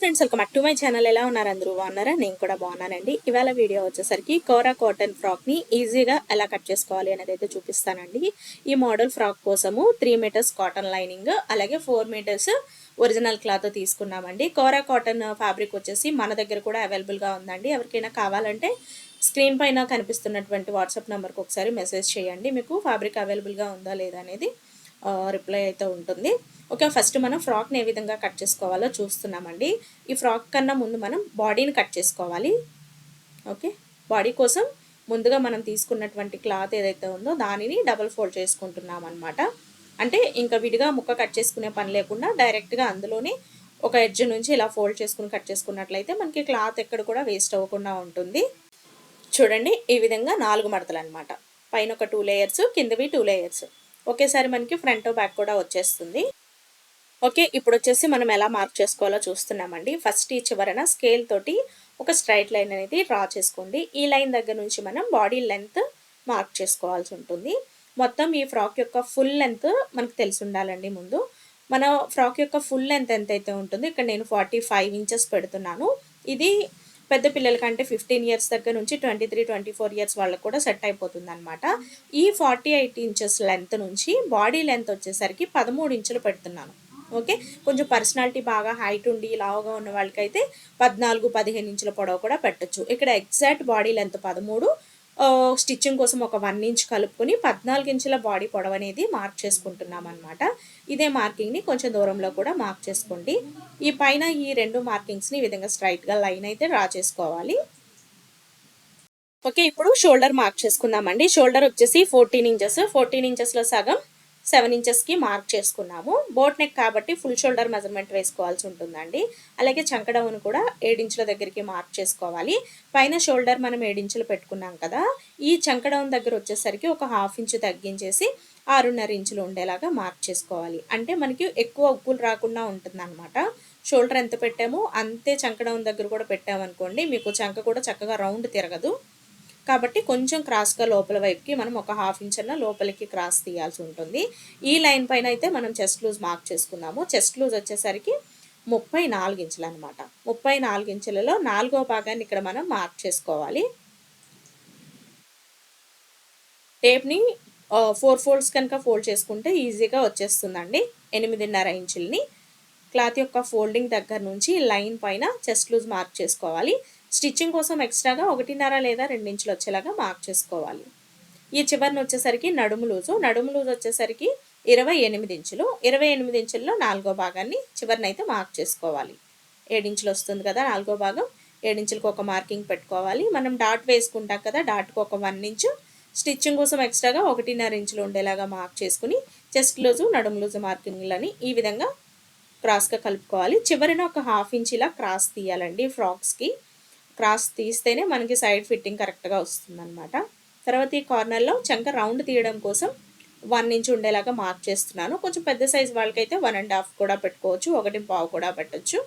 Friends welcome back to my channel. ఎలా ఉన్నారు అందరూ? బాగున్నారా? నేను కూడా బాగున్నానండి. ఇవాళ వీడియో వచ్చేసరికి కోరా కాటన్ ఫ్రాక్ని ఈజీగా ఎలా కట్ చేసుకోవాలి అనేది అయితే చూపిస్తానండి. ఈ మోడల్ ఫ్రాక్ కోసము త్రీ మీటర్స్ కాటన్ లైనింగ్ అలాగే ఫోర్ మీటర్స్ ఒరిజినల్ క్లాత్ తీసుకున్నామండి. కోరా కాటన్ ఫ్యాబ్రిక్ వచ్చేసి మన దగ్గర కూడా అవైలబుల్గా ఉందండి. ఎవరికైనా కావాలంటే స్క్రీన్ పైన కనిపిస్తున్నటువంటి వాట్సాప్ నెంబర్కి ఒకసారి మెసేజ్ చేయండి. మీకు ఫ్యాబ్రిక్ అవైలబుల్గా ఉందా లేదా అనేది రిప్లై అయితే ఉంటుంది. ఓకే ఫస్ట్ మనం ఫ్రాక్ని ఏ విధంగా కట్ చేసుకోవాలో చూస్తున్నామండి. ఈ ఫ్రాక్ కన్నా ముందు మనం బాడీని కట్ చేసుకోవాలి. ఓకే బాడీ కోసం ముందుగా మనం తీసుకున్నటువంటి క్లాత్ ఏదైతే ఉందో దానిని డబల్ ఫోల్డ్ చేసుకుంటున్నాం అనమాట అంటే ఇంకా విడిగా ముక్క కట్ చేసుకునే పని లేకుండా డైరెక్ట్గా అందులోనే ఒక ఎడ్జ్ నుంచి ఇలా ఫోల్డ్ చేసుకుని కట్ చేసుకున్నట్లయితే మనకి క్లాత్ ఎక్కడ కూడా వేస్ట్ అవ్వకుండా ఉంటుంది. చూడండి ఈ విధంగా నాలుగు మడతలు అనమాట పైన ఒక టూ లేయర్స్ కిందవి టూ లేయర్స్. ఒకేసారి మనకి ఫ్రంట్ బ్యాక్ కూడా వచ్చేస్తుంది. ఓకే ఇప్పుడు వచ్చేసి మనం ఎలా మార్క్ చేసుకోవాలో చూస్తున్నామండి. ఫస్ట్ ఈ చివరన స్కేల్ తోటి ఒక స్ట్రైట్ లైన్ అనేది డ్రా చేసుకోండి. ఈ లైన్ దగ్గర నుంచి మనం బాడీ లెంత్ మార్క్ చేసుకోవాల్సి ఉంటుంది. మొత్తం ఈ ఫ్రాక్ యొక్క ఫుల్ లెంత్ మనకు తెలిసి ఉండాలండి ముందు. మన ఫ్రాక్ యొక్క ఫుల్ లెంత్ ఎంత అయితే ఉంటుందో ఇక్కడ నేను ఫార్టీ ఫైవ్ ఇంచెస్ పెడుతున్నాను. ఇది పెద్ద పిల్లలకంటే ఫిఫ్టీన్ ఇయర్స్ దగ్గర నుంచి twenty three twenty four years వాళ్ళకి కూడా సెట్ అయిపోతుంది అనమాట ఈ ఫార్టీ ఎయిట్ ఇంచెస్ లెంత్ నుంచి బాడీ లెంత్ వచ్చేసరికి పదమూడు ఇంచులు పెడుతున్నాను. ఓకే? కొంచెం పర్సనాలిటీ బాగా హైట్ ఉండి లావుగా ఉన్న వాళ్ళకైతే పద్నాలుగు పదిహేను ఇంచుల పొడవు కూడా పెట్టచ్చు. ఇక్కడ ఎగ్జాక్ట్ బాడీ లెంత్ పదమూడు. స్టిచ్చింగ్ కోసం ఒక వన్ ఇంచ్ కలుపుకొని పద్నాలుగు ఇంచుల బాడీ పొడవు అనేది మార్క్ చేసుకుంటున్నాం అనమాట ఇదే మార్కింగ్ని కొంచెం దూరంలో కూడా మార్క్ చేసుకోండి. ఈ పైన ఈ రెండు మార్కింగ్స్ని ఈ విధంగా స్ట్రైట్గా లైన్ అయితే డ్రా చేసుకోవాలి. ఓకే ఇప్పుడు షోల్డర్ మార్క్ చేసుకుందామండి. షోల్డర్ వచ్చేసి ఫోర్టీన్ ఇంచెస్. ఫోర్టీన్ ఇంచెస్లో సగం సెవెన్ ఇంచెస్కి మార్క్ చేసుకున్నాము. బోట్ నెక్ కాబట్టి ఫుల్ షోల్డర్ మెజర్మెంట్ వేసుకోవాల్సి ఉంటుందండి. అలాగే చంకడవును కూడా ఏడించుల దగ్గరికి మార్క్ చేసుకోవాలి. పైన షోల్డర్ మనం ఏడించులు పెట్టుకున్నాం కదా ఈ చంకడౌన్ దగ్గర వచ్చేసరికి ఒక హాఫ్ ఇంచు తగ్గించేసి ఆరున్నర ఇంచులు ఉండేలాగా మార్క్ చేసుకోవాలి. అంటే మనకి ఎక్కువ ఉప్పులు రాకుండా ఉంటుందన్నమాట. షోల్డర్ ఎంత పెట్టామో అంతే చంకడౌన్ దగ్గర కూడా పెట్టామనుకోండి మీకు చంక కూడా చక్కగా రౌండ్ తిరగదు. కాబట్టి కొంచెం క్రాస్గా లోపల వైపుకి మనం ఒక హాఫ్ ఇంచ్ అన్న లోపలికి క్రాస్ తీయాల్సి ఉంటుంది. ఈ లైన్ పైన అయితే మనం చెస్ట్ లూజ్ మార్క్ చేసుకున్నాము. చెస్ట్ లూజ్ వచ్చేసరికి ముప్పై నాలుగు ఇంచులు అనమాట ముప్పై నాలుగు ఇంచులలో నాలుగో భాగాన్ని ఇక్కడ మనం మార్క్ చేసుకోవాలి. టేప్ని ఫోర్ ఫోల్డ్స్ కనుక ఫోల్డ్ చేసుకుంటే ఈజీగా వచ్చేస్తుందండి. ఎనిమిదిన్నర ఇంచుల్ని. క్లాత్ యొక్క ఫోల్డింగ్ దగ్గర నుంచి లైన్ పైన చెస్ట్ లూజ్ మార్క్ చేసుకోవాలి. స్టిచ్చింగ్ కోసం ఎక్స్ట్రాగా ఒకటిన్నర లేదా రెండించులు వచ్చేలాగా మార్క్ చేసుకోవాలి. ఈ చివరిని వచ్చేసరికి నడుము లూజు. నడుము లూజు వచ్చేసరికి ఇరవై ఎనిమిది ఇంచులు. ఇరవై ఎనిమిది ఇంచుల్లో నాలుగో భాగాన్ని చివరిని అయితే మార్క్ చేసుకోవాలి. ఏడించులు వస్తుంది కదా నాలుగో భాగం. ఏడించులకు ఒక మార్కింగ్ పెట్టుకోవాలి. మనం డాట్ వేసుకుంటాం కదా డాట్కు ఒక వన్ ఇంచు. స్టిచ్చింగ్ కోసం ఎక్స్ట్రాగా ఒకటిన్నర ఇంచులు ఉండేలాగా మార్క్ చేసుకుని చెస్ట్ లూజు నడుము లూజు మార్కింగ్లని ఈ విధంగా క్రాస్గా కలుపుకోవాలి. చివరిన ఒక హాఫ్ ఇంచ్ ఇలా క్రాస్ తీయాలండి ఫ్రాక్స్కి. క్రాస్ తీస్తేనే మనకి సైడ్ ఫిట్టింగ్ కరెక్ట్గా వస్తుందన్నమాట. తర్వాత ఈ కార్నర్లో చంక రౌండ్ తీయడం కోసం వన్ ఇంచ్ ఉండేలాగా మార్క్ చేస్తున్నాను. కొంచెం పెద్ద సైజ్ వాళ్ళకైతే వన్ అండ్ హాఫ్ కూడా పెట్టుకోవచ్చు ఒకటి పావు కూడా పెట్టచ్చు.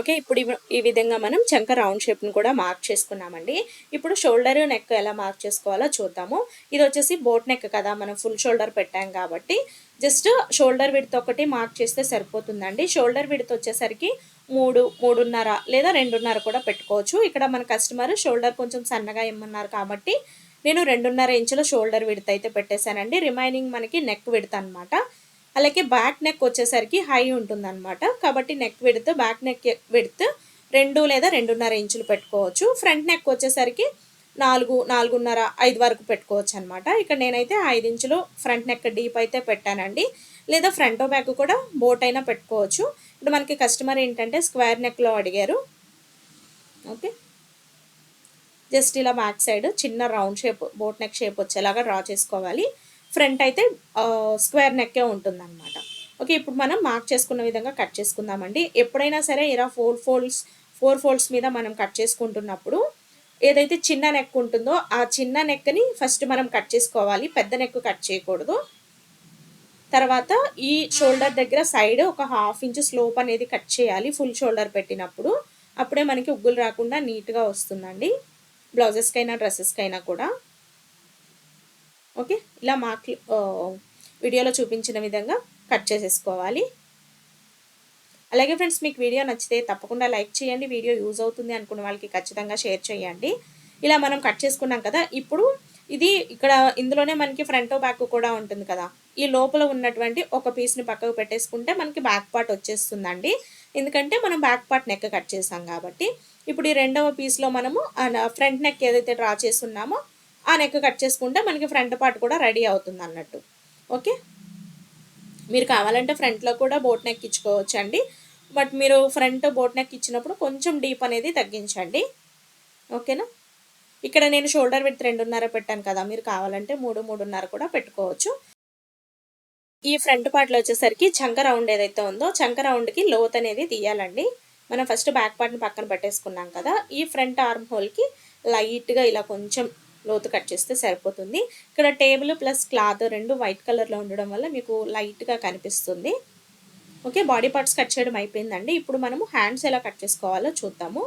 ఓకే ఇప్పుడు ఈ విధంగా మనం చంక రౌండ్ షేప్ని కూడా మార్క్ చేసుకున్నామండి. ఇప్పుడు షోల్డర్ నెక్ ఎలా మార్క్ చేసుకోవాలో చూద్దాము. ఇది వచ్చేసి బోట్ నెక్ కదా మనం ఫుల్ షోల్డర్ పెట్టాం కాబట్టి. జస్ట్ షోల్డర్ విడత ఒకటి మార్క్ చేస్తే సరిపోతుందండి. షోల్డర్ విడత వచ్చేసరికి మూడు మూడున్నర లేదా రెండున్నర కూడా పెట్టుకోవచ్చు. ఇక్కడ మన కస్టమర్ షోల్డర్ కొంచెం సన్నగా ఇమ్మన్నారు కాబట్టి నేను రెండున్నర ఇంచుల షోల్డర్ విడత అయితే పెట్టేశానండి. రిమైనింగ్ మనకి నెక్ విడత అనమాట అలాగే బ్యాక్ నెక్ వచ్చేసరికి హై ఉంటుందన్నమాట. కాబట్టి neck width back neck width రెండు లేదా రెండున్నర ఇంచులు పెట్టుకోవచ్చు. ఫ్రంట్ నెక్ వచ్చేసరికి నాలుగు నాలుగున్నర ఐదు వరకు పెట్టుకోవచ్చు అనమాట ఇక్కడ నేనైతే ఐదు ఇంచులు ఫ్రంట్ నెక్ డీప్ అయితే పెట్టానండి. లేదా ఫ్రంట్ బ్యాక్ కూడా బోట్ అయినా పెట్టుకోవచ్చు. ఇప్పుడు మనకి కస్టమర్ ఏంటంటే స్క్వేర్ నెక్లో అడిగారు. ఓకే. జస్ట్ ఇలా బ్యాక్ సైడ్ చిన్న round shape boat neck shape వచ్చేలాగా డ్రా చేసుకోవాలి. ఫ్రంట్ అయితే స్క్వేర్ నెక్కే ఉంటుందన్నమాట. ఓకే ఇప్పుడు మనం మార్క్ చేసుకున్న విధంగా కట్ చేసుకుందామండి. ఎప్పుడైనా సరే ఇలా ఫోర్ ఫోల్డ్స్ ఫోర్ ఫోల్డ్స్ మీద మనం కట్ చేసుకుంటున్నప్పుడు ఏదైతే చిన్న నెక్ ఉంటుందో ఆ చిన్న నెక్ని ఫస్ట్ మనం కట్ చేసుకోవాలి. పెద్ద నెక్ కట్ చేయకూడదు. తర్వాత ఈ షోల్డర్ దగ్గర సైడ్ ఒక హాఫ్ ఇంచ్ స్లోప్ అనేది కట్ చేయాలి ఫుల్ షోల్డర్ పెట్టినప్పుడు. అప్పుడే మనకి ఉగ్గులు రాకుండా నీట్గా వస్తుందండి. బ్లౌజెస్కైనా డ్రెస్సెస్కైనా కూడా. ఓకే? ఇలా మార్క్ వీడియోలో చూపించిన విధంగా కట్ చేసేసుకోవాలి. అలాగే ఫ్రెండ్స్ మీకు వీడియో నచ్చితే తప్పకుండా లైక్ చేయండి. వీడియో యూజ్ అవుతుంది అనుకున్న వాళ్ళకి ఖచ్చితంగా షేర్ చేయండి. ఇలా మనం కట్ చేసుకున్నాం కదా ఇప్పుడు ఇది ఇక్కడ ఇందులోనే మనకి ఫ్రంట్ బ్యాక్ కూడా ఉంటుంది కదా. ఈ లోపల ఉన్నటువంటి ఒక పీస్ని పక్కకు పెట్టేసుకుంటే మనకి బ్యాక్ పార్ట్ వచ్చేస్తుందండి. ఎందుకంటే మనం బ్యాక్ పార్ట్ నెక్ కట్ చేసాం కాబట్టి. ఇప్పుడు ఈ రెండవ పీస్లో మనము ఫ్రంట్ నెక్ ఏదైతే డ్రా చేస్తున్నామో ఆ నెక్ కట్ చేసుకుంటే మనకి ఫ్రంట్ పార్ట్ కూడా రెడీ అవుతుంది అన్నట్టు. ఓకే మీరు కావాలంటే ఫ్రంట్లో కూడా బోట్ నెక్ ఇచ్చుకోవచ్చు అండి బట్ మీరు ఫ్రంట్ బోట్ నెక్ ఇచ్చినప్పుడు కొంచెం డీప్ అనేది తగ్గించండి. ఓకేనా ఇక్కడ నేను షోల్డర్ విత్ రెండున్నర పెట్టాను కదా మీరు కావాలంటే మూడు మూడున్నర కూడా పెట్టుకోవచ్చు. ఈ ఫ్రంట్ పార్ట్లో వచ్చేసరికి చంక రౌండ్ ఏదైతే ఉందో చంక రౌండ్కి లోత్ అనేది తీయాలండి. మనం ఫస్ట్ బ్యాక్ పార్ట్ని పక్కన పెట్టేసుకున్నాం కదా ఈ ఫ్రంట్ ఆర్మ్ హోల్కి లైట్గా ఇలా కొంచెం లోతు కట్ చేస్తే సరిపోతుంది. ఇక్కడ టేబుల్ ప్లస్ క్లాత్ రెండు వైట్ కలర్లో ఉండడం వల్ల మీకు లైట్గా కనిపిస్తుంది. ఓకే బాడీ పార్ట్స్ కట్ చేయడం అయిపోయిందండి. ఇప్పుడు మనము హ్యాండ్స్ ఎలా కట్ చేసుకోవాలో చూద్దాము.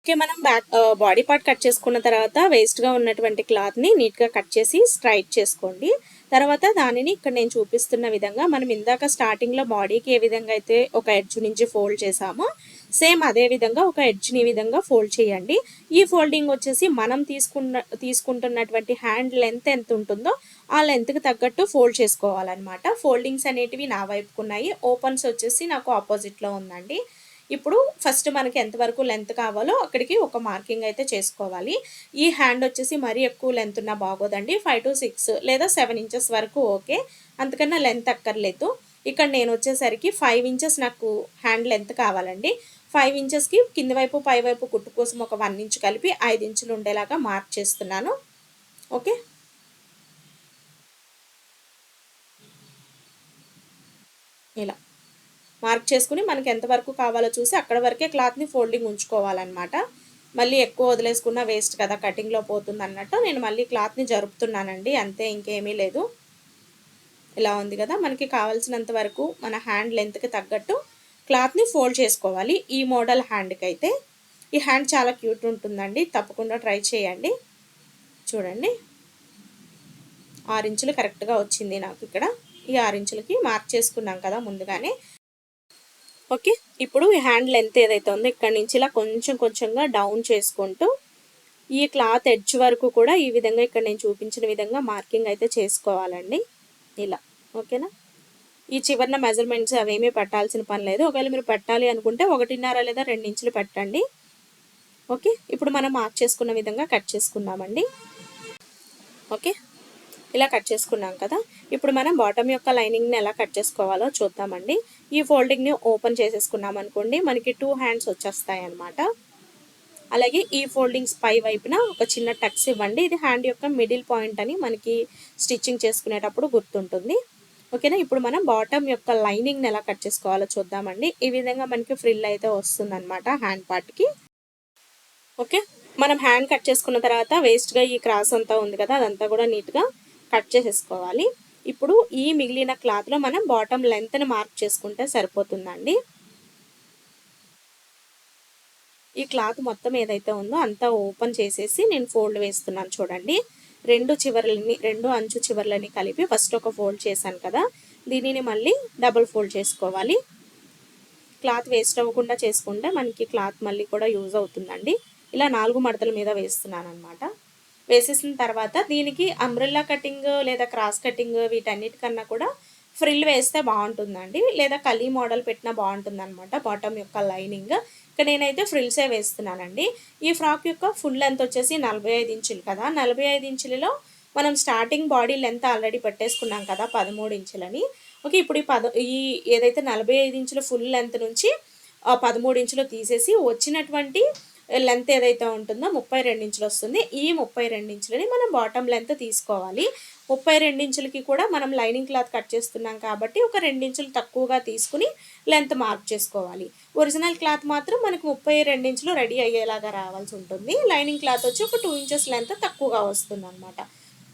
ఓకే మనం బ్యాక్ బాడీ పార్ట్ కట్ చేసుకున్న తర్వాత వేస్ట్గా ఉన్నటువంటి క్లాత్ని నీట్గా కట్ చేసి స్ట్రైట్ చేసుకోండి. తర్వాత దానిని ఇక్కడ నేను చూపిస్తున్న విధంగా మనం ఇందాక స్టార్టింగ్లో బాడీకి ఏ విధంగా అయితే ఒక ఎడ్జ్ నుంచి ఫోల్డ్ చేసామో సేమ్ అదే విధంగా ఒక ఎడ్జ్ని ఈ విధంగా ఫోల్డ్ చేయండి. ఈ ఫోల్డింగ్ వచ్చేసి మనం తీసుకున్న తీసుకుంటున్నటువంటి హ్యాండ్ లెంత్ ఎంత ఉంటుందో ఆ లెంత్కి తగ్గట్టు ఫోల్డ్ చేసుకోవాలన్నమాట. ఫోల్డింగ్స్ అనేటివి నా వైపుకున్నాయి. ఓపెన్స్ వచ్చేసి నాకు ఆపోజిట్లో ఉందండి. ఇప్పుడు ఫస్ట్ మనకి ఎంతవరకు లెంత్ కావాలో అక్కడికి ఒక మార్కింగ్ అయితే చేసుకోవాలి. ఈ హ్యాండ్ వచ్చేసి మరీ ఎక్కువ లెంత్ ఉన్నా బాగోదండి. ఫైవ్ టు సిక్స్ లేదా సెవెన్ ఇంచెస్ వరకు ఓకే అంతకన్నా లెంత్ అక్కర్లేదు. ఇక్కడ నేను వచ్చేసరికి ఫైవ్ ఇంచెస్ నాకు హ్యాండ్ లెంత్ కావాలండి. ఫైవ్ ఇంచెస్కి కింది వైపు పై వైపు కుట్టు కోసం ఒక వన్ ఇంచ్ కలిపి ఐదు ఇంచులు ఉండేలాగా మార్క్ చేస్తున్నాను. ఓకే ఇలా. మార్క్ చేసుకుని మనకి ఎంతవరకు కావాలో చూసి అక్కడ వరకే క్లాత్ని ఫోల్డింగ్ ఉంచుకోవాలన్నమాట. మళ్ళీ ఎక్కువ వదిలేసుకున్న వేస్ట్ కదా కటింగ్లో పోతుంది అన్నట్టు నేను మళ్ళీ క్లాత్ని జరుపుతున్నానండి అంతే ఇంకేమీ లేదు. ఇలా ఉంది కదా మనకి కావాల్సినంత వరకు మన హ్యాండ్ లెంత్కి తగ్గట్టు క్లాత్ని ఫోల్డ్ చేసుకోవాలి. ఈ మోడల్ హ్యాండ్కి అయితే ఈ హ్యాండ్ చాలా క్యూట్ ఉంటుందండి తప్పకుండా ట్రై చేయండి. చూడండి. ఆరు ఇంచులు కరెక్ట్గా వచ్చింది నాకు ఇక్కడ. ఈ ఆరు ఇంచులకి మార్క్ చేసుకున్నాం కదా ముందుగానే. ఓకే ఇప్పుడు ఈ హ్యాండ్ లెంత్ ఏదైతే ఉందో ఇక్కడ నుంచి ఇలా కొంచెం కొంచెంగా డౌన్ చేసుకుంటూ ఈ క్లాత్ ఎడ్జ్ వరకు కూడా ఈ విధంగా ఇక్కడ నేను చూపించిన విధంగా మార్కింగ్ అయితే చేసుకోవాలండి. ఇలా ఓకేనా? ఈ చివరిన మెజర్మెంట్స్ అవేమీ పెట్టాల్సిన పని లేదు. ఒకవేళ మీరు పెట్టాలి అనుకుంటే ఒకటిన్నర లేదా రెండు ఇంచులు పెట్టండి. ఓకే ఇప్పుడు మనం మార్క్ చేసుకున్న విధంగా కట్ చేసుకున్నామండి ఓకే ఇలా కట్ చేసుకున్నాం కదా. ఇప్పుడు మనం బాటమ్ యొక్క లైనింగ్ని ఎలా కట్ చేసుకోవాలో చూద్దామండి. ఈ ఫోల్డింగ్ని ఓపెన్ చేసేసుకున్నాం అనుకోండి మనకి టూ హ్యాండ్స్ వచ్చేస్తాయి అనమాట అలాగే ఈ ఫోల్డింగ్స్ పై వైపున ఒక చిన్న టక్స్ ఇవ్వండి. ఇది హ్యాండ్ యొక్క మిడిల్ పాయింట్ అని మనకి స్టిచ్చింగ్ చేసుకునేటప్పుడు గుర్తుంటుంది. ఓకేనా? ఇప్పుడు మనం బాటమ్ యొక్క లైనింగ్ని ఎలా కట్ చేసుకోవాలో చూద్దామండి. ఈ విధంగా మనకి ఫ్రిల్ అయితే వస్తుందన్నమాట హ్యాండ్ పార్ట్కి ఓకే? మనం హ్యాండ్ కట్ చేసుకున్న తర్వాత వేస్ట్గా ఈ క్రాస్ అంతా ఉంది కదా అదంతా కూడా నీట్గా కట్ చేసేసుకోవాలి. ఇప్పుడు ఈ మిగిలిన క్లాత్లో మనం బాటమ్ లెంత్ని మార్క్ చేసుకుంటే సరిపోతుందండి. ఈ క్లాత్ మొత్తం ఏదైతే ఉందో అంతా ఓపెన్ చేసేసి నేను ఫోల్డ్ వేస్తున్నాను చూడండి. రెండు చివర్లని రెండు అంచు చివర్లని కలిపి ఫస్ట్ ఒక ఫోల్డ్ చేశాను కదా. దీనిని మళ్ళీ డబుల్ ఫోల్డ్ చేసుకోవాలి. క్లాత్ వేస్ట్ అవ్వకుండా చేసుకుంటే మనకి క్లాత్ మళ్ళీ కూడా యూజ్ అవుతుందండి. ఇలా నాలుగు మడతల మీద వేస్తున్నాను అనమాట వేసేసిన తర్వాత దీనికి అంబ్రెల్లా కటింగ్ లేదా క్రాస్ కటింగ్ వీటన్నిటికన్నా కూడా ఫ్రిల్ వేస్తే బాగుంటుందండి. లేదా కలీ మోడల్ పెట్టినా బాగుంటుంది అనమాట బాటమ్ యొక్క లైనింగ్ ఇక్కడ నేనైతే ఫ్రిల్సే వేస్తున్నానండి. ఈ ఫ్రాక్ యొక్క ఫుల్ లెంత్ వచ్చేసి నలభై ఐదు ఇంచులు కదా. నలభై ఐదు ఇంచులలో మనం స్టార్టింగ్ బాడీ లెంత్ ఆల్రెడీ పెట్టేసుకున్నాం కదా పదమూడు ఇంచులని. ఓకే ఇప్పుడు ఈ పద ఈ ఏదైతే నలభై ఐదు ఇంచుల ఫుల్ లెంత్ నుంచి పదమూడు ఇంచులు తీసేసి వచ్చినటువంటి లెంత్ ఏదైతే ఉంటుందో ముప్పై ఇంచులు వస్తుంది. ఈ ముప్పై ఇంచులని మనం బాటమ్ లెంత్ తీసుకోవాలి. ముప్పై ఇంచులకి కూడా మనం లైనింగ్ క్లాత్ కట్ చేస్తున్నాం కాబట్టి ఒక ఇంచులు తక్కువగా తీసుకుని లెంత్ మార్క్ చేసుకోవాలి. ఒరిజినల్ క్లాత్ మాత్రం మనకు ముప్పై ఇంచులు రెడీ అయ్యేలాగా రావాల్సి ఉంటుంది. లైనింగ్ క్లాత్ వచ్చి ఒక టూ ఇంచెస్ లెంత్ తక్కువగా వస్తుంది అనమాట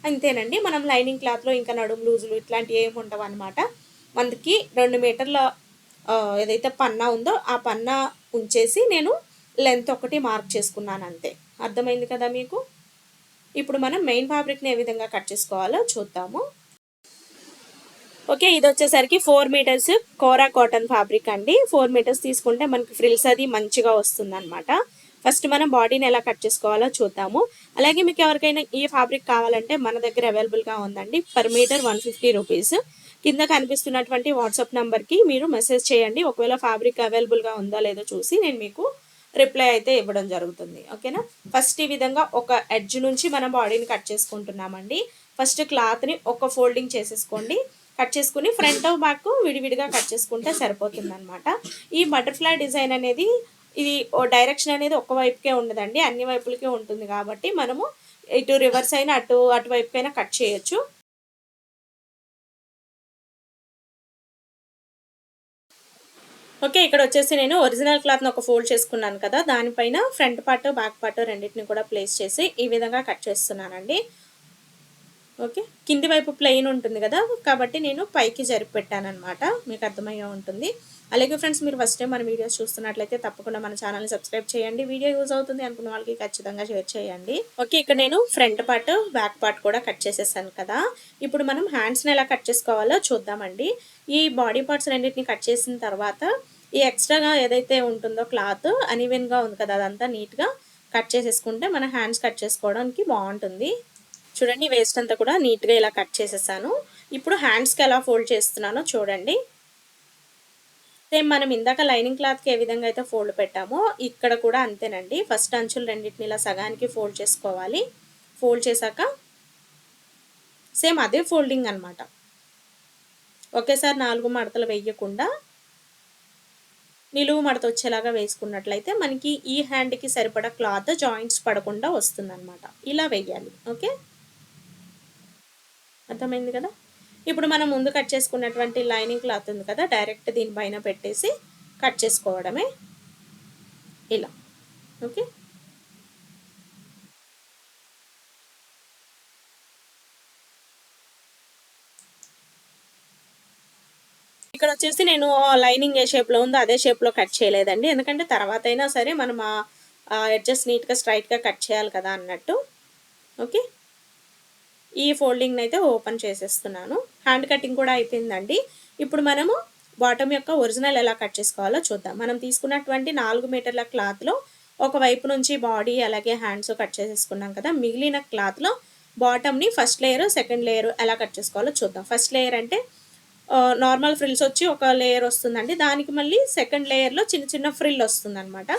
అంతేనండి. మనం లైనింగ్ క్లాత్లో ఇంకా నడుము లూజులు ఇట్లాంటివి ఏమి ఉండవు అనమాట మనకి రెండు మీటర్ల ఏదైతే పన్నా ఉందో ఆ పన్నా ఉంచేసి నేను లెంత్ ఒకటి మార్క్ చేసుకున్నాను అంతే అర్థమైంది కదా మీకు? ఇప్పుడు మనం మెయిన్ ఫ్యాబ్రిక్ని ఏ విధంగా కట్ చేసుకోవాలో చూద్దాము. ఓకే ఇది వచ్చేసరికి ఫోర్ మీటర్స్ కోరా కాటన్ ఫ్యాబ్రిక్ అండి. ఫోర్ మీటర్స్ తీసుకుంటే మనకి ఫ్రిల్స్ అది మంచిగా వస్తుందన్నమాట. ఫస్ట్ మనం బాడీని ఎలా కట్ చేసుకోవాలో చూద్దాము. అలాగే మీకు ఎవరికైనా ఈ ఫ్యాబ్రిక్ కావాలంటే మన దగ్గర అవైలబుల్గా ఉందండి. Per meter one fifty rupees. కింద కనిపిస్తున్నటువంటి వాట్సాప్ నెంబర్కి మీరు మెసేజ్ చేయండి. ఒకవేళ ఫ్యాబ్రిక్ అవైలబుల్గా ఉందో లేదో చూసి నేను మీకు రిప్లై అయితే ఇవ్వడం జరుగుతుంది. ఓకేనా? ఫస్ట్ ఈ విధంగా ఒక ఎడ్జ్ నుంచి మనం బాడీని కట్ చేసుకుంటున్నామండి. ఫస్ట్ క్లాత్ని ఒక ఫోల్డింగ్ చేసేసుకోండి. కట్ చేసుకుని ఫ్రంట్ బ్యాక్ విడివిడిగా కట్ చేసుకుంటే సరిపోతుంది అనమాట ఈ బటర్ఫ్లై డిజైన్ అనేది ఇది డైరెక్షన్ అనేది ఒక వైపుకే ఉండదండి. అన్ని వైపులకే ఉంటుంది కాబట్టి మనము ఇటు రివర్స్ అయినా అటు అటువైపుకైనా కట్ చేయొచ్చు. ఓకే ఇక్కడ వచ్చేసి నేను ఒరిజినల్ క్లాత్ని ఒక ఫోల్డ్ చేసుకున్నాను కదా దానిపైన ఫ్రంట్ పార్ట్ బ్యాక్ పార్ట్ రెండింటిని కూడా ప్లేస్ చేసి ఈ విధంగా కట్ చేస్తున్నానండి. ఓకే కింది వైపు ప్లెయిన్ ఉంటుంది కదా కాబట్టి నేను పైకి జరిపి పెట్టానమాట మీకు అర్థమయ్యే ఉంటుంది. అలాగే ఫ్రెండ్స్ మీరు ఫస్ట్ టైం మన వీడియోస్ చూస్తున్నట్లయితే తప్పకుండా మన ఛానల్ని సబ్స్క్రైబ్ చేయండి. వీడియో యూజ్ అవుతుంది అనుకున్న వాళ్ళకి ఖచ్చితంగా షేర్ చేయండి. ఓకే ఇక్కడ నేను ఫ్రంట్ పార్ట్ బ్యాక్ పార్ట్ కూడా కట్ చేసేసాను కదా. ఇప్పుడు మనం హ్యాండ్స్ని ఎలా కట్ చేసుకోవాలో చూద్దామండి. ఈ బాడీ పార్ట్స్ రెండింటిని కట్ చేసిన తర్వాత ఈ ఎక్స్ట్రాగా ఏదైతే ఉంటుందో క్లాత్ అన్ఈవెన్గా ఉంది కదా అదంతా నీట్గా కట్ చేసేసుకుంటే మన హ్యాండ్స్ కట్ చేసుకోవడానికి బాగుంటుంది. చూడండి వేస్ట్ అంతా కూడా నీట్గా ఇలా కట్ చేసేసాను. ఇప్పుడు హ్యాండ్స్కి ఎలా ఫోల్డ్ చేస్తున్నానో చూడండి. సేమ్ మనం ఇందాక లైనింగ్ క్లాత్కి ఏ విధంగా అయితే ఫోల్డ్ పెట్టామో ఇక్కడ కూడా అంతేనండి. ఫస్ట్ అంచులు రెండింటిని ఇలా సగానికి ఫోల్డ్ చేసుకోవాలి. ఫోల్డ్ చేశాక సేమ్ అదే ఫోల్డింగ్ అనమాట ఒకేసారి నాలుగు మడతలు వేయకుండా నిలువు మడత వచ్చేలాగా వేసుకున్నట్లయితే మనకి ఈ హ్యాండ్కి సరిపడా క్లాత్ జాయింట్స్ పడకుండా వస్తుందన్నమాట. ఇలా వేయాలి. ఓకే అర్థమైంది కదా? ఇప్పుడు మనం ముందు కట్ చేసుకున్నటువంటి లైనింగ్ క్లాత్ ఉంది కదా డైరెక్ట్ దీనిపైన పెట్టేసి కట్ చేసుకోవడమే ఇలా. ఓకే ఇక్కడ వచ్చేసి నేను లైనింగ్ ఏ షేప్లో ఉందో అదే షేప్లో కట్ చేయలేదండి. ఎందుకంటే తర్వాత అయినా సరే మనం ఆ ఎడ్జెస్ నీట్గా స్ట్రైట్గా కట్ చేయాలి కదా అన్నట్టు. ఓకే ఈ ఫోల్డింగ్ని అయితే ఓపెన్ చేసేస్తున్నాను. హ్యాండ్ కటింగ్ కూడా అయిపోయిందండి. ఇప్పుడు మనము బాటమ్ యొక్క ఒరిజినల్ ఎలా కట్ చేసుకోవాలో చూద్దాం. మనం తీసుకున్నటువంటి నాలుగు మీటర్ల క్లాత్లో ఒక వైపు నుంచి బాడీ అలాగే హ్యాండ్స్ కట్ చేసేసుకున్నాం కదా. మిగిలిన క్లాత్లో బాటమ్ని ఫస్ట్ లేయర్ సెకండ్ లేయర్ ఎలా కట్ చేసుకోవాలో చూద్దాం. ఫస్ట్ లేయర్ అంటే నార్మల్ ఫ్రిల్స్ వచ్చి ఒక లేయర్ వస్తుందండి. దానికి మళ్ళీ సెకండ్ లేయర్లో చిన్న చిన్న ఫ్రిల్ వస్తుంది అనమాట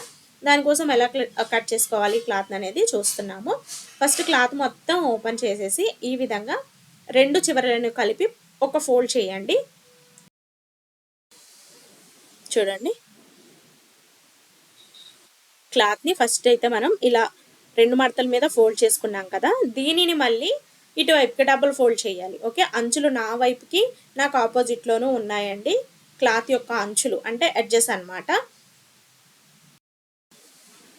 దానికోసం ఎలా కట్ uh, చేసుకోవాలి క్లాత్ అనేది చూస్తున్నాము. ఫస్ట్ క్లాత్ మొత్తం ఓపెన్ చేసేసి ఈ విధంగా రెండు చివరలను కలిపి ఒక ఫోల్డ్ చేయండి. చూడండి. క్లాత్ని ఫస్ట్ అయితే మనం ఇలా రెండు మడతల మీద ఫోల్డ్ చేసుకున్నాం కదా దీనిని మళ్ళీ ఇటువైపుకి డబుల్ ఫోల్డ్ చేయాలి. ఓకే అంచులు నా వైపుకి నాకు ఆపోజిట్లోనూ ఉన్నాయండి. క్లాత్ యొక్క అంచులు అంటే ఎడ్జెస్ అనమాట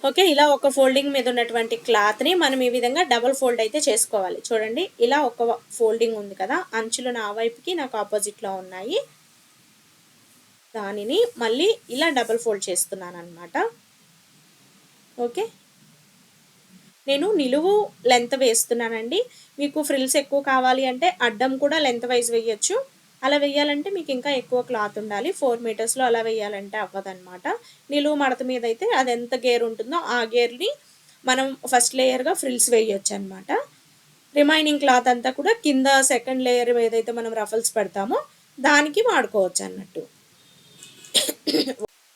ఓకే ఇలా ఒక ఫోల్డింగ్ మీద ఉన్నటువంటి క్లాత్ని మనం ఈ విధంగా డబల్ ఫోల్డ్ అయితే చేసుకోవాలి. చూడండి ఇలా ఒక ఫోల్డింగ్ ఉంది కదా అంచులు నా వైపుకి నాకు ఆపోజిట్లో ఉన్నాయి. దానిని మళ్ళీ ఇలా డబల్ ఫోల్డ్ చేస్తున్నాను అనమాట ఓకే నేను నిలువు లెంత్ వేస్తున్నానండి. మీకు ఫ్రిల్స్ ఎక్కువ కావాలి అంటే అడ్డం కూడా లెంత్ వైజ్ వేయచ్చు. అలా వేయాలంటే మీకు ఇంకా ఎక్కువ క్లాత్ ఉండాలి. ఫోర్ మీటర్స్లో అలా వేయాలంటే అవ్వదన్నమాట. నిలువు మడత మీద అయితే అది ఎంత గేర్ ఉంటుందో ఆ గేర్ని మనం ఫస్ట్ లేయర్గా ఫ్రిల్స్ వేయొచ్చు అనమాట రిమైనింగ్ క్లాత్ అంతా కూడా కింద సెకండ్ లేయర్ ఏదైతే మనం రఫల్స్ పెడతామో. దానికి వాడుకోవచ్చు అన్నట్టు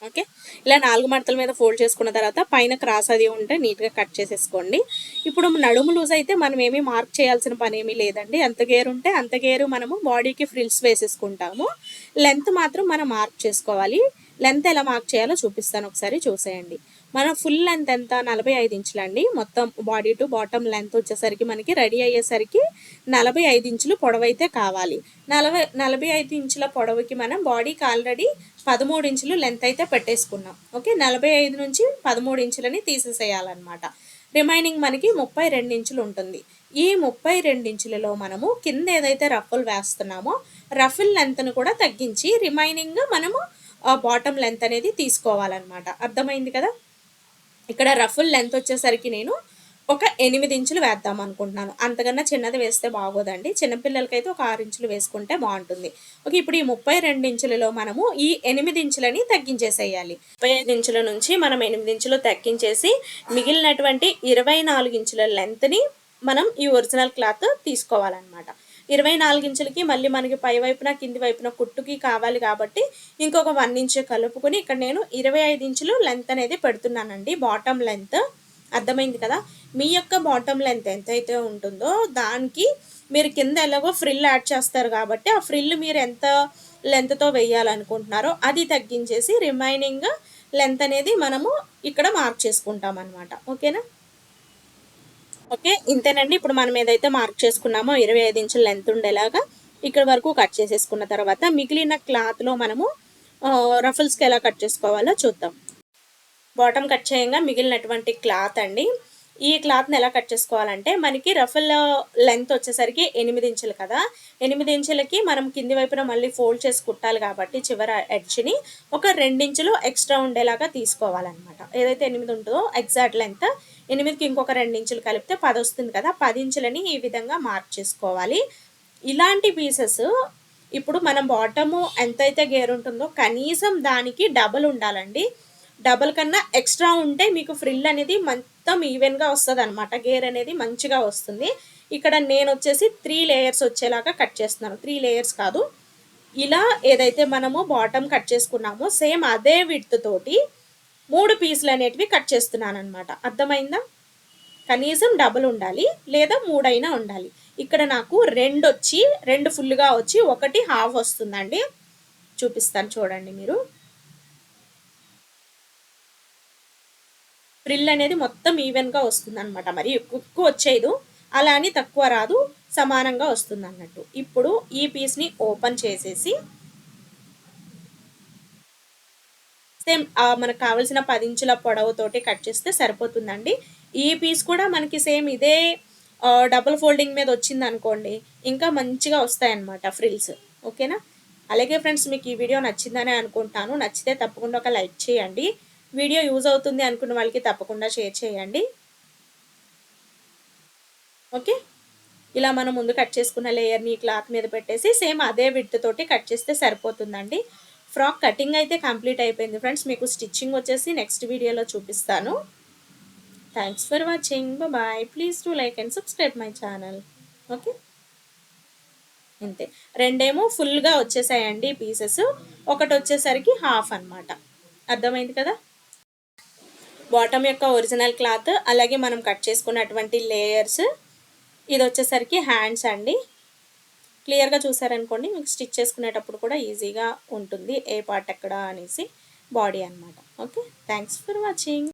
ఓకే? ఇలా నాలుగు మడతల మీద ఫోల్డ్ చేసుకున్న తర్వాత పైన క్రాస్ అది ఉంటే నీట్గా కట్ చేసేసుకోండి. ఇప్పుడు నడుము లూజ్ అయితే మనం ఏమీ మార్క్ చేయాల్సిన పని ఏమీ లేదండి. ఎంత గేర్ ఉంటే అంత గేరు మనము బాడీకి ఫ్రిల్స్ వేసేసుకుంటాము. లెంత్ మాత్రం మనం మార్క్ చేసుకోవాలి. లెంత్ ఎలా మార్క్ చేయాలో చూపిస్తాను ఒకసారి చూసేయండి. మన ఫుల్ లెంత్ ఎంత? నలభై ఐదు ఇంచులండి మొత్తం బాడీ టు బాటమ్ లెంత్ వచ్చేసరికి మనకి రెడీ అయ్యేసరికి నలభై ఐదు ఇంచులు పొడవైతే కావాలి. నలభై నలభై ఐదు ఇంచుల పొడవుకి మనం బాడీకి ఆల్రెడీ పదమూడు ఇంచులు లెంత్ అయితే పెట్టేసుకున్నాం. ఓకే నలభై ఐదు నుంచి పదమూడు ఇంచులని తీసేసేయాలన్నమాట. రిమైనింగ్ మనకి ముప్పై రెండు ఇంచులు ఉంటుంది. ఈ ముప్పై రెండు ఇంచులలో మనము కింద ఏదైతే రఫుల్ వేస్తున్నామో రఫుల్ లెంత్ను కూడా తగ్గించి రిమైనింగ్ మనము బాటమ్ లెంత్ అనేది తీసుకోవాలన్నమాట. అర్థమైంది కదా? ఇక్కడ రఫుల్ లెంత్ వచ్చేసరికి నేను ఒక ఎనిమిది ఇంచులు వేద్దాం అనుకుంటున్నాను. అంతకన్నా చిన్నది వేస్తే బాగోదండి. చిన్నపిల్లలకైతే ఒక ఆరు ఇంచులు వేసుకుంటే బాగుంటుంది. ఓకే ఇప్పుడు ఈ ముప్పై రెండు ఇంచులలో మనము ఈ ఎనిమిది ఇంచులని తగ్గించేసేయాలి. ముప్పై ఐదు ఇంచుల నుంచి మనం ఎనిమిది ఇంచులు తగ్గించేసి మిగిలినటువంటి ఇరవై నాలుగు ఇంచుల లెంత్ని మనం ఈ ఒరిజినల్ క్లాత్ తీసుకోవాలన్నమాట. ఇరవై నాలుగు ఇంచులకి మళ్ళీ మనకి పై వైపున కింది వైపున కుట్టుకి కావాలి కాబట్టి ఇంకొక వన్ ఇంచ్ కలుపుకొని ఇక్కడ నేను ఇరవై ఐదు ఇంచులు లెంత్ అనేది పెడుతున్నానండి. బాటమ్ లెంత్ అర్థమైంది కదా? మీ యొక్క బాటమ్ లెంత్ ఎంతైతే ఉంటుందో దానికి మీరు కింద ఎలాగో ఫ్రిల్ యాడ్ చేస్తారు కాబట్టి ఆ ఫ్రిల్ మీరు ఎంత లెంత్తో వేయాలనుకుంటున్నారో అది తగ్గించేసి రిమైనింగ్ లెంత్ అనేది మనము ఇక్కడ మార్క్ చేసుకుంటాం అనమాట ఓకేనా ఓకే? ఇంతేనండి. ఇప్పుడు మనం ఏదైతే మార్క్ చేసుకున్నామో ఇరవై ఐదు ఇంచుల లెంత్ ఉండేలాగా ఇక్కడ వరకు కట్ చేసేసుకున్న తర్వాత మిగిలిన క్లాత్లో మనము రఫుల్స్కి ఎలా కట్ చేసుకోవాలో చూద్దాం. బాటమ్ కట్ చేయంగా మిగిలినటువంటి క్లాత్ అండి. ఈ క్లాత్ని ఎలా కట్ చేసుకోవాలంటే మనకి రఫల్ లెంత్ వచ్చేసరికి ఎనిమిది ఇంచులు కదా. ఎనిమిది ఇంచులకి మనం కింది వైపున మళ్ళీ ఫోల్డ్ చేసి కుట్టాలి కాబట్టి చివర ఎడ్జ్ని ఒక రెండించులు ఎక్స్ట్రా ఉండేలాగా తీసుకోవాలన్నమాట. ఏదైతే ఎనిమిది ఉంటుందో ఎగ్జాక్ట్ లెంత్ ఎనిమిదికి ఇంకొక రెండు ఇంచులు కలిపితే పది వస్తుంది కదా. పది ఇంచులని ఈ విధంగా మార్క్ చేసుకోవాలి. ఇలాంటి పీసెస్ ఇప్పుడు మనం బాటము ఎంతైతే గేర్ ఉంటుందో కనీసం దానికి డబల్ ఉండాలండి. డబల్ కన్నా ఎక్స్ట్రా ఉంటే మీకు ఫ్రిల్ అనేది మొత్తం ఈవెన్గా వస్తుంది అనమాట గేర్ అనేది మంచిగా వస్తుంది. ఇక్కడ నేను వచ్చేసి త్రీ లేయర్స్ వచ్చేలాగా కట్ చేస్తున్నాను. త్రీ లేయర్స్ కాదు. ఇలా ఏదైతే మనము బాటమ్ కట్ చేసుకున్నామో సేమ్ అదే విడ్త్ తోటి మూడు పీసులు అనేటివి కట్ చేస్తున్నాను అనమాట అర్థమైందా? కనీసం డబుల్ ఉండాలి లేదా మూడైనా ఉండాలి. ఇక్కడ నాకు రెండు వచ్చి రెండు ఫుల్గా వచ్చి ఒకటి హాఫ్ వస్తుందండి. చూపిస్తాను చూడండి మీరు. ఫ్రిల్ అనేది మొత్తం ఈవెన్గా వస్తుంది అనమాట మరి ఎక్కువ వచ్చేదు అలా అని తక్కువ రాదు. సమానంగా వస్తుంది అన్నట్టు ఇప్పుడు ఈ పీస్ని ఓపెన్ చేసేసి సేమ్ మనకు కావాల్సిన పది ఇంచుల పొడవుతోటి కట్ చేస్తే సరిపోతుందండి. ఈ పీస్ కూడా మనకి సేమ్ ఇదే డబుల్ ఫోల్డింగ్ మీద వచ్చింది అనుకోండి ఇంకా మంచిగా వస్తాయన్నమాట ఫ్రిల్స్ ఓకేనా అలాగే ఫ్రెండ్స్ మీకు ఈ వీడియో నచ్చిందని అనుకుంటాను. నచ్చితే తప్పకుండా ఒక లైక్ చేయండి. వీడియో యూజ్ అవుతుంది అనుకున్న వాళ్ళకి తప్పకుండా షేర్ చేయండి. ఓకే? ఇలా మనం ముందు కట్ చేసుకున్న లేయర్ని క్లాత్ మీద పెట్టేసి సేమ్ అదే విడ్త్ తోటి కట్ చేస్తే సరిపోతుందండి. ఫ్రాక్ కటింగ్ అయితే కంప్లీట్ అయిపోయింది ఫ్రెండ్స్. మీకు స్టిచ్చింగ్ వచ్చేసి నెక్స్ట్ వీడియోలో చూపిస్తాను. Thanks for watching bye please to like and subscribe my channel okay? అంతే రెండేమో ఫుల్గా వచ్చేసాయండి పీసెస్ ఒకటి వచ్చేసరికి హాఫ్ అనమాట అర్థమైంది కదా? బాటమ్ యొక్క ఒరిజినల్ క్లాత్ అలాగే మనం కట్ చేసుకున్నటువంటి లేయర్స్. ఇది వచ్చేసరికి హ్యాండ్స్ అండి. క్లియర్గా చూసారనుకోండి మీకు స్టిచ్ చేసుకునేటప్పుడు కూడా ఈజీగా ఉంటుంది ఏ పార్ట్ ఎక్కడ అనేసి బాడీ అనమాట ఓకే థ్యాంక్స్ ఫర్ వాచింగ్